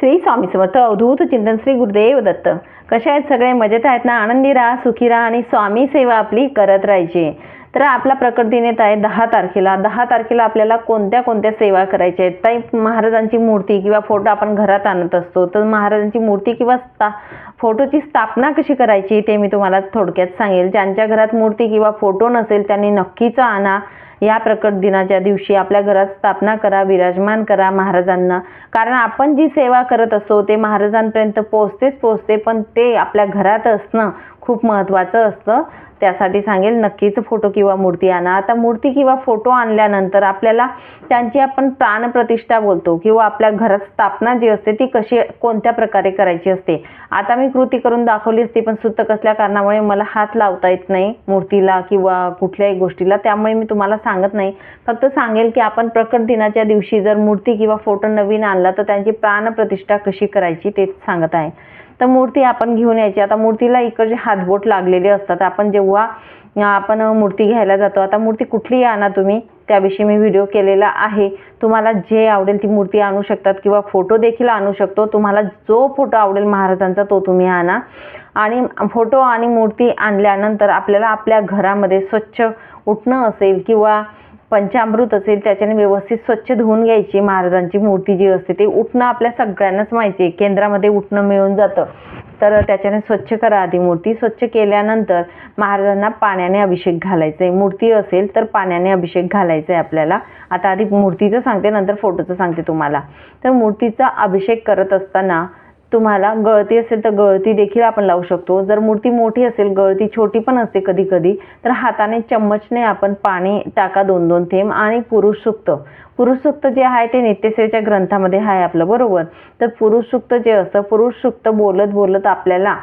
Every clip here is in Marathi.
श्री स्वामी समर्थ अवधूत चिंतन श्री गुरुदेव दत्त. कशा आहेत सगळे? मजेत आहेत ना? आनंदी राहा सुखी राहा आणि स्वामी सेवा आपली करत राहायची. तर आपला प्रकट दिन येत आहे दहा तारखेला दहा तारखेला आपल्याला कोणत्या कोणत्या सेवा करायच्या आहेत? ताई महाराजांची मूर्ती किंवा फोटो आपण घरात आणत असतो. तर महाराजांची मूर्ती किंवा स्था फोटोची स्थापना कशी करायची ते मी तुम्हाला थोडक्यात सांगेल. ज्यांच्या घरात मूर्ती किंवा फोटो नसेल त्यांनी नक्कीच आणा. या प्रकट दिनाच्या दिवशी आपल्या घरात स्थापना करा विराजमान करा महाराजांना. कारण आपण जी सेवा करत असतो ते महाराजांपर्यंत पोहोचतेच पोहोचते पण ते आपल्या घरात असणं खूप महत्त्वाचं असतं. त्यासाठी सांगेल नक्कीच फोटो किंवा मूर्ती आणा. आता मूर्ती किंवा फोटो आणल्यानंतर आपल्याला त्यांची आपण प्राणप्रतिष्ठा बोलतो किंवा आपल्या घरात स्थापना जी असते ती कशी कोणत्या प्रकारे करायची असते. आता मी कृती करून दाखवली असती पण सुतक असल्या कारणामुळे मला हात लावता येत नाही मूर्तीला किंवा कुठल्याही गोष्टीला. त्यामुळे मी तुम्हाला सांगत नाही. फक्त सांगेल की आपण प्रकट दिनाच्या दिवशी जर मूर्ती किंवा फोटो नवीन आणला तर त्यांची प्राणप्रतिष्ठा कशी करायची तेच सांगत आहे. तर मूर्ती आपण घेऊन यायची. आता मूर्तीला इकडचे हातबोट लागलेले असतात आपण जेव्हा आपण मूर्ती घ्यायला जातो आता मूर्ती कुठलीही आणा तुम्ही? त्याविषयी मी व्हिडिओ केलेला आहे. तुम्हाला जे आवडेल ती मूर्ती आणू शकतात किंवा फोटो देखील आणू शकतो. तुम्हाला जो फोटो आवडेल महाराजांचा तो तुम्ही आणा. आणि फोटो आणि मूर्ती आणल्यानंतर आपल्याला आपल्या घरामध्ये स्वच्छ उठणं असेल किंवा पंचामृत असेल त्याच्याने व्यवस्थित स्वच्छ धुवून घ्यायची. महाराजांची मूर्ती जी असते ते उठणं आपल्या सगळ्यांनाच माहिती आहे. केंद्रामध्ये उठणं मिळून जातं. तर त्याच्याने स्वच्छ करा आधी मूर्ती. स्वच्छ केल्यानंतर महाराजांना पाण्याने अभिषेक घालायचा आहे मूर्ती असेल तर पाण्याने अभिषेक घालायचा आहे आपल्याला. आता आधी मूर्तीचं सांगते नंतर फोटोचं सांगते तुम्हाला. तर मूर्तीचा अभिषेक करत असताना तुम्हाला गळती असेल तर गळती देखील आपण लावू शकतो. जर मूर्ती मोठी असेल गळती छोटी पण असते कधी कधी तर हाताने चम्मचने आपण पाणी टाका दोन दोन थेंब आणि पुरुष सुक्त. पुरुष सुक्त जे आहे ते नित्यसेवेच्या ग्रंथामध्ये आहे आपलं बरोबर? तर पुरुष सुक्त जे असतं पुरुष सुक्त बोलत बोलत आपल्याला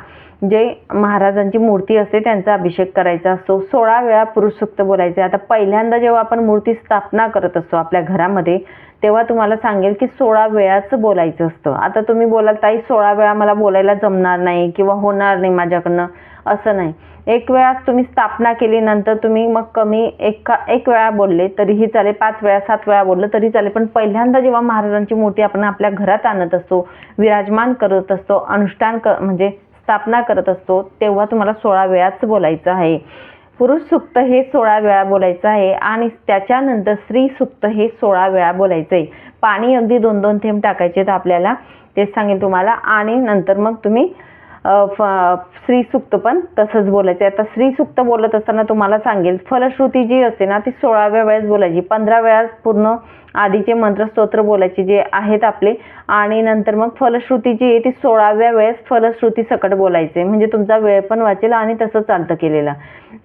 जे महाराजांची मूर्ती असते त्यांचा अभिषेक करायचा असतो. सोळा वेळा पुरुषसुक्त बोलायचे. आता पहिल्यांदा जेव्हा आपण मूर्ती स्थापना करत असतो आपल्या घरामध्ये तेव्हा तुम्हाला सांगेल की सोळा वेळाच बोलायचं असतं. आता तुम्ही बोलाल ताई सोळा वेळा मला बोलायला जमणार नाही किंवा होणार नाही माझ्याकडनं. असं नाही. एक वेळा तुम्ही स्थापना केली नंतर तुम्ही मग कमी एक एक वेळा बोलले तरीही चालेल. पाच वेळा सात वेळा बोललं तरी चालेल. पण पहिल्यांदा जेव्हा महाराजांची मूर्ती आपण आपल्या घरात आणत असतो विराजमान करत असतो अनुष्ठान क म्हणजे स्थापना करत असतो तेव्हा तुम्हाला सोळा वेळाच बोलायचं आहे. पुरुष सुक्त हे सोळा वेळा बोलायचं आहे आणि त्याच्यानंतर स्त्री सुक्त हे सोळा वेळा बोलायचं आहे. पाणी अगदी दोन दोन थेंब टाकायचे आहेत आपल्याला तेच सांगेल तुम्हाला. आणि नंतर मग तुम्ही फ- स्त्री सुक्त पण तसंच बोलायचं आहे. आता स्त्री सुक्त बोलत असताना तुम्हाला सांगेल फलश्रुती जी असते ना ती सोळाव्या वेळेस बोलायची पंधरा वेळा पूर्ण आधीचे मंत्र स्तोत्र बोलायचे जे आहेत आपले. आणि नंतर मग फलश्रुती जी आहे ती सोळाव्या वेळेस फलश्रुती सकट बोलायचे. म्हणजे तुमचा वेळ पण वाचेल आणि तसं चालतं केलेलं.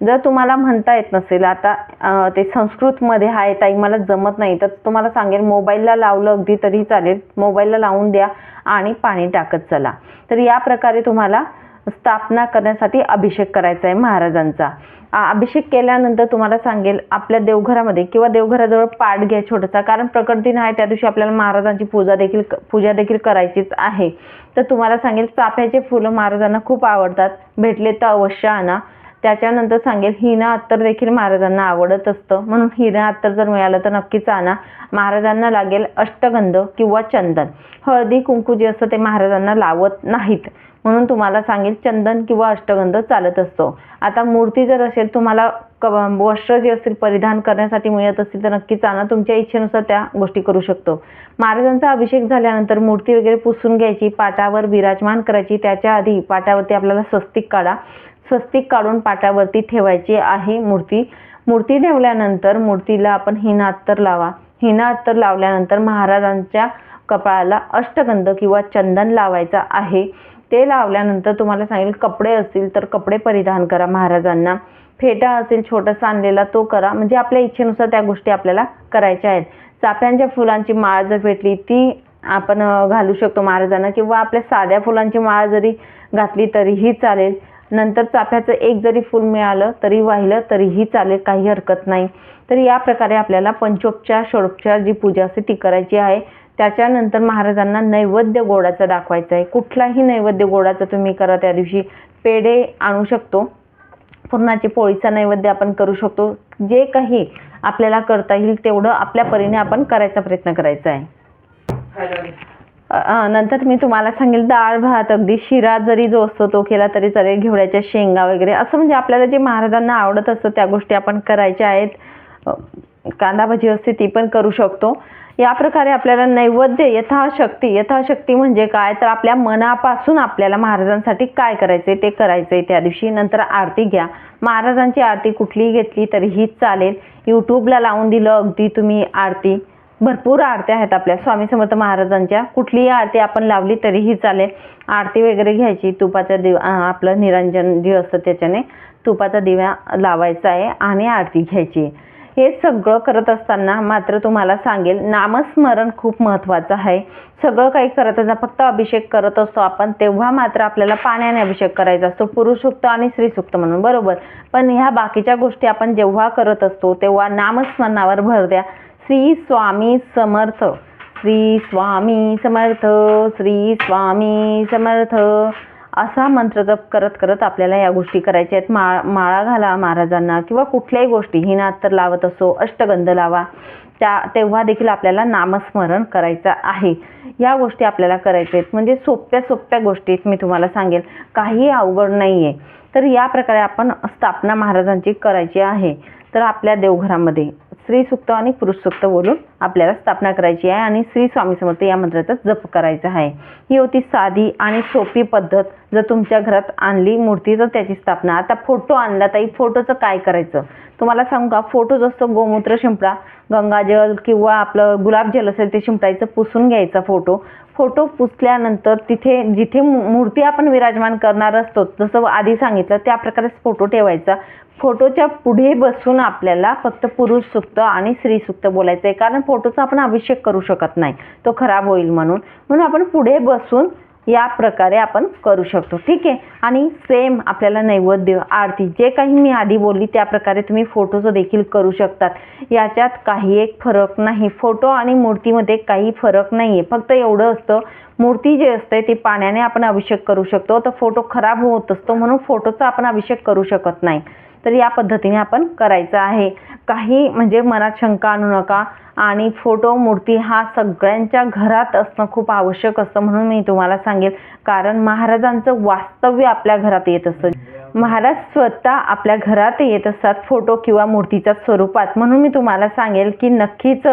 जर तुम्हाला म्हणता येत नसेल आता ते संस्कृतमध्ये आहे ताई मला जमत नाही तर तुम्हाला सांगेल मोबाईलला लावलं अगदी तरी चालेल. मोबाईलला लावून द्या आणि पाणी टाकत चला. तर या प्रकारे तुम्हाला स्थापना करण्यासाठी अभिषेक करायचा आहे महाराजांचा. अभिषेक केल्यानंतर तुम्हाला सांगेल आपल्या देवघरामध्ये किंवा देवघराजवळ पाठ घ्या छोटासा कारण प्रकट दिन आहे त्या दिवशी आपल्याला महाराजांची पूजा देखील पूजा देखील करायचीच आहे. तर तुम्हाला सांगेल चाफ्याचे फुलं महाराजांना खूप आवडतात. भेटले तर अवश्य आणा. त्याच्यानंतर सांगेल हिना अत्तर देखील महाराजांना आवडत असतं. म्हणून हिना अत्तर जर मिळालं तर नक्कीच आणा. महाराजांना लागेल अष्टगंध किंवा चंदन. हळदी कुंकू जे असतं ते महाराजांना लावत नाहीत. म्हणून तुम्हाला सांगेल चंदन किंवा अष्टगंध चालत असतो. आता मूर्ती जर असेल तुम्हाला क वस्त्र जे असतील परिधान करण्यासाठी मिळत असतील तर नक्कीच आणा तुमच्या इच्छेनुसार त्या गोष्टी करू शकतो. महाराजांचा अभिषेक झाल्यानंतर मूर्ती वगैरे पुसून घ्यायची पाटावर विराजमान करायची. त्याच्या आधी पाटावरती आपल्याला स्वस्तिक काढा स्वस्तिक काढून पाटावरती ठेवायची आहे मूर्ती. मूर्ती ठेवल्यानंतर मूर्तीला आपण हिना अत्तर लावा. हिना अत्तर लावल्यानंतर महाराजांच्या कपाळाला अष्टगंध किंवा चंदन लावायचं आहे. ते लावल्यानंतर तुम्हाला सांगेल कपडे असतील तर कपडे परिधान करा महाराजांना. फेटा असेल छोटासा आणलेला तो करा. म्हणजे आपल्या इच्छेनुसार त्या गोष्टी आपल्याला करायच्या आहेत. चाफ्यांच्या फुलांची माळ जर भेटली ती आपण घालू शकतो महाराजांना. किंवा आपल्या साध्या फुलांची माळ जरी घातली तरीही चालेल. नंतर चाफ्याचं एक जरी फूल मिळालं तरी वाहिलं तरीही चालेल. काही हरकत नाही. तर या प्रकारे आपल्याला पंचोपचार षोडोपचार जी पूजा असते ती करायची आहे. त्याच्यानंतर महाराजांना नैवेद्य गोडाचा दाखवायचा आहे कुठलाही नैवेद्य गोडाचा तुम्ही करा त्या दिवशी पेढे आणू शकतो. पुरणाची पोळीचा नैवेद्य आपण करू शकतो. जे काही आपल्याला करता येईल तेवढं आपल्या परीने आपण करायचा प्रयत्न करायचा आहे. नंतर मी तुम्हाला सांगेल डाळ भात अगदी शिरा जरी जो असतो तो केला तरी चालेल घेवड्याच्या शेंगा वगैरे असं म्हणजे आपल्याला जे महाराजांना आवडत असतं त्या गोष्टी आपण करायच्या आहेत. कांदा भाजी असते ती पण करू शकतो. या प्रकारे आपल्याला नैवेद्य यथाशक्ती यथाशक्ती म्हणजे काय? तर आपल्या मनापासून आपल्याला महाराजांसाठी काय करायचंय ते करायचंय त्या दिवशी. नंतर आरती घ्या. महाराजांची आरती कुठलीही घेतली तरीही चालेल. यूट्यूबला लावून दिलं अगदी तुम्ही आरती. भरपूर आरत्या आहेत आपल्या. स्वामी समर्थ महाराजांच्या. कुठलीही आरती आपण लावली तरीही चालेल. आरती वगैरे घ्यायची. तुपाचा दिव आपलं निरंजन जे असतं त्याच्याने तुपाचा दिवा लावायचा आहे आणि आरती घ्यायची हे सगळं करत असताना मात्र तुम्हाला सांगेल नामस्मरण खूप महत्त्वाचं आहे. सगळं काही करत असताना फक्त अभिषेक करत असतो आपण तेव्हा मात्र आपल्याला पाण्याने अभिषेक करायचा असतो पुरुषसुक्त आणि स्त्रीसुक्त म्हणून बरोबर? पण ह्या बाकीच्या गोष्टी आपण जेव्हा करत असतो तेव्हा नामस्मरणावर भर द्या. श्री स्वामी समर्थ श्री स्वामी समर्थ श्री स्वामी समर्थ. असा मंत्र जप करत करत आपल्याला या गोष्टी करायच्या आहेत. माळ माळा घाला महाराजांना किंवा कुठल्याही गोष्टी हिनात तर लावत असो अष्टगंध लावा त्या तेव्हा देखील आपल्याला नामस्मरण करायचं आहे. या गोष्टी आपल्याला करायच्या आहेत. म्हणजे सोप्या सोप्या गोष्टीत मी तुम्हाला सांगेल. काही अवघड नाही आहे तर या प्रकारे आपण स्थापना महाराजांची करायची आहे. तर आपल्या देवघरामध्ये स्त्री सुक्त आणि पुरुष सुक्त बोलून आपल्याला स्थापना करायची आहे आणि श्री स्वामी समर्थ या मंत्राचा जप करायचा आहे. ही होती साधी आणि सोपी पद्धत. जर तुमच्या घरात आणली मूर्ती तर त्याची स्थापना. आता फोटो आणला ताई फोटोचं काय करायचं? तुम्हाला सांगू का? फोटो जसं गोमूत्र शिंपडा गंगाजल किंवा आपलं गुलाबजल असेल ते शिंपडायचं पुसून घ्यायचा फोटो फोटो पुसल्यानंतर तिथे जिथे मू- मूर्ती आपण विराजमान करणार असतो जसं आधी सांगितलं त्या प्रकारेच फोटो ठेवायचा. फोटोच्या पुढे बसून आपल्याला फक्त पुरुष सुक्त आणि स्त्री सुक्त बोलायचं आहे कारण फोटोचा आपण अभिषेक करू शकत नाही. तो खराब होईल म्हणून. म्हणून आपण पुढे बसून या प्रकारे आपण करू शकतो. ठीक आहे? आणि सेम आपल्याला नैवेद्य आरती जे काही मी आधी बोलली त्या प्रकारे तुम्ही फोटोचं देखील करू शकतात. याच्यात काही एक फरक नाही. फोटो आणि मूर्तीमध्ये काही फरक नाही आहे फक्त एवढं असतं मूर्ती जी असते ती पाण्याने आपण अभिषेक करू शकतो. तर फोटो खराब होत असतो म्हणून फोटोचा आपण अभिषेक करू शकत नाही. तर या पद्धतीने आपण करायचं आहे. काही म्हणजे मनात शंका आणू नका. आणि फोटो मूर्ती हा सगळ्यांच्या घरात असणं खूप आवश्यक असतं म्हणून मी तुम्हाला सांगेल. कारण महाराजांचं वास्तव्य आपल्या घरात येत असतं. महाराज स्वतः आपल्या घरात येत असतात फोटो किंवा मूर्तीच्या स्वरूपात. म्हणून मी तुम्हाला सांगेल की नक्कीच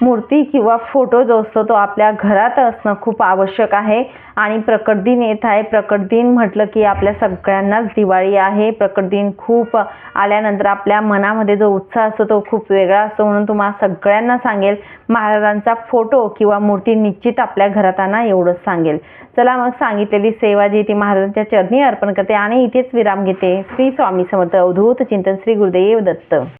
मूर्ती किंवा फोटो जो असतो तो आपल्या घरात असणं खूप आवश्यक आहे. आणि प्रकट दिन येत आहे. प्रकट दिन म्हटलं की आपल्या सगळ्यांनाच दिवाळी आहे. प्रकट दिन खूप आल्यानंतर आपल्या मनामध्ये जो उत्साह असतो तो खूप वेगळा असतो. म्हणून तुम्हाला सगळ्यांना सांगेल महाराजांचा फोटो किंवा मूर्ती निश्चित आपल्या घरात आणा एवढंच सांगेल. चला मग सांगितलेली सेवा जी ती महाराजांच्या चरणी अर्पण करते आणि इथेच विराम घेते. श्री स्वामी समर्थ. अवधूत चिंतन श्री गुरुदेव दत्त.